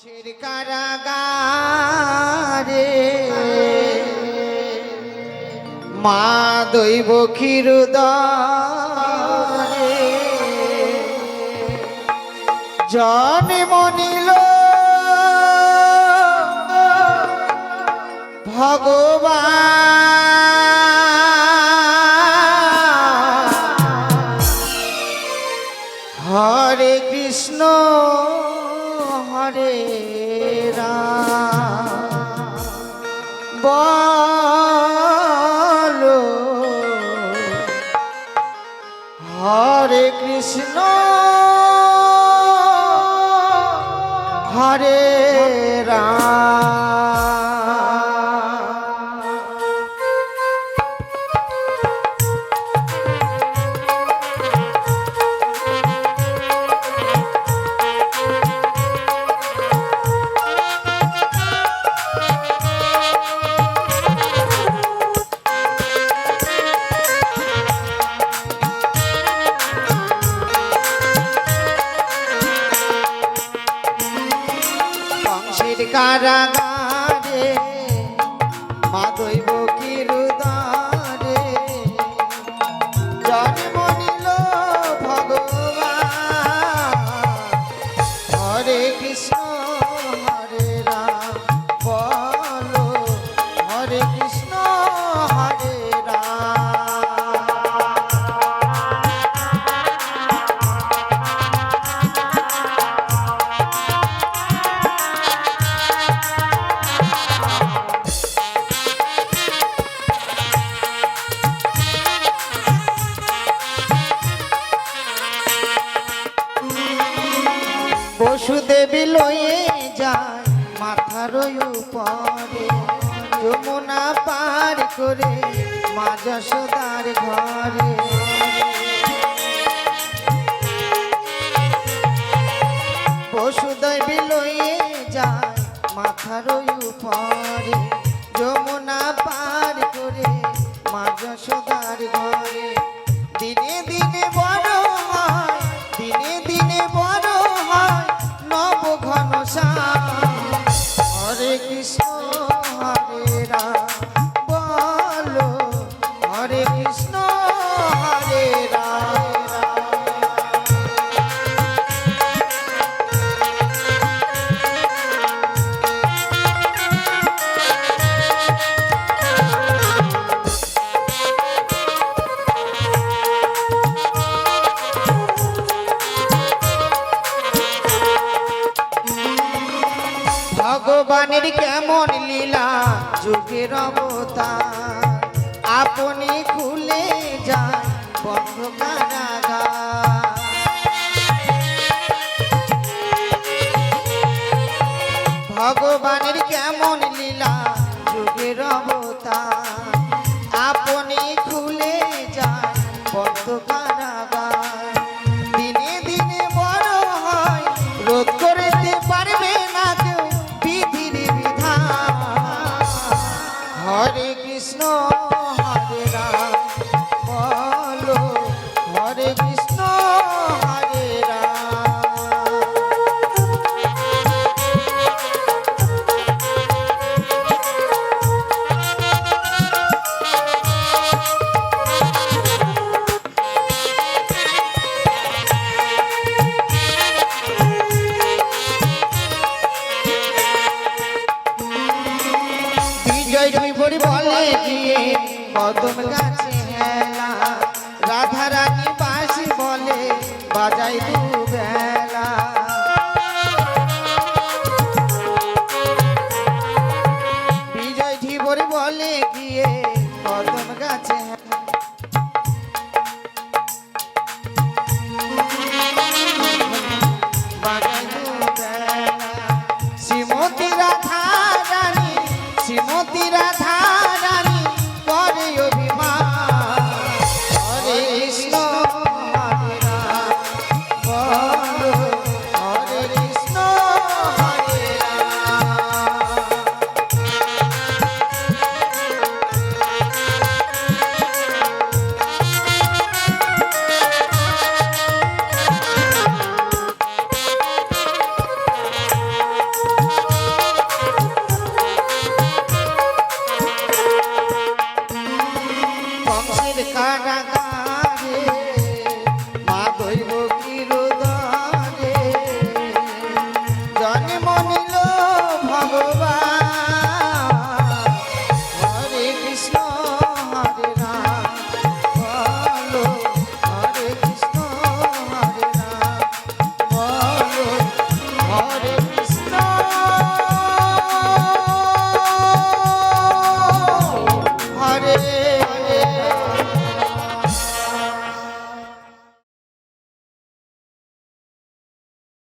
কংসের কারাগারে মা দৈব ক্ষীরুদরে জনে মনিল ভগবান হরে কারাগারে। মা বসুদেবী লয়ে যায় মাথার উপরে যমুনা পার করে মাজা সদার ঘরে। বসুদেবী লয়ে যায় মাথার উপরে হরে কৃষ্ণ হরে রাম। কেমন লীলা যুগের অবতার। আপনি খুলে যায় বন্ধ ভগবানের কেমন লীলা যুগের অবতার। আপনি খুলে যায় বন্ধ কৃষ্ণ হরে রাম। বলে গিয়ে কদম গাছে হেলা। রাধা রানী বাসি বলে বাজাই দুবেলা। বিজয় ধীবর বলে Oh.